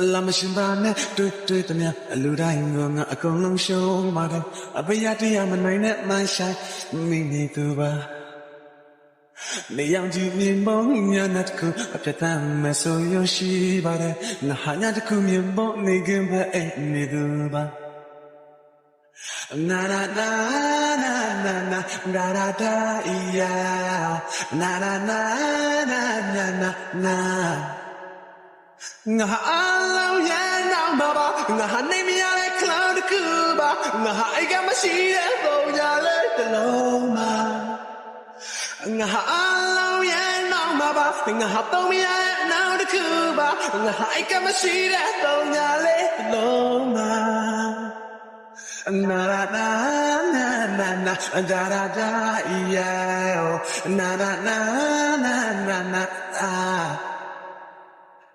အလမရှင်ပါနဲ့တွေ့တွေ့တည်းများအလူတိုင်းကငါအကုန်လုံးရှုံးပါတယ်အပယတရားမနိုင်တဲ့မဆိုင်မိနေသူပါနေအောင်ကြည့်မြင်ပုံညာနဲ့တခုအပြတ်တမ်းမဆိုရရှိပါတယ်ငါဟာညာတခုမြင်ပုံနေကင်းပဲအဲ့နေသူပါ Na na na na na na da da da yeah na na na na na na na ငါဟာအလုံးရဲ့နောက်မှာပါငါဟာနေမရတဲ့ cloud တစ်ခုပါငါဟာအိတ်ကမရှိတဲ့ပုံညာလေးတစ်လုံးမှာငါဟာအလုံးရဲ့နောက်မှာပါငါဟာပုံမရတဲ့နောက်တစ်ခုပါငါဟာအိတ်ကမရှိတဲ့ပုံညာလေးတစ်လုံးမှာ Na na na na na na da da da yeah oh. na na na na na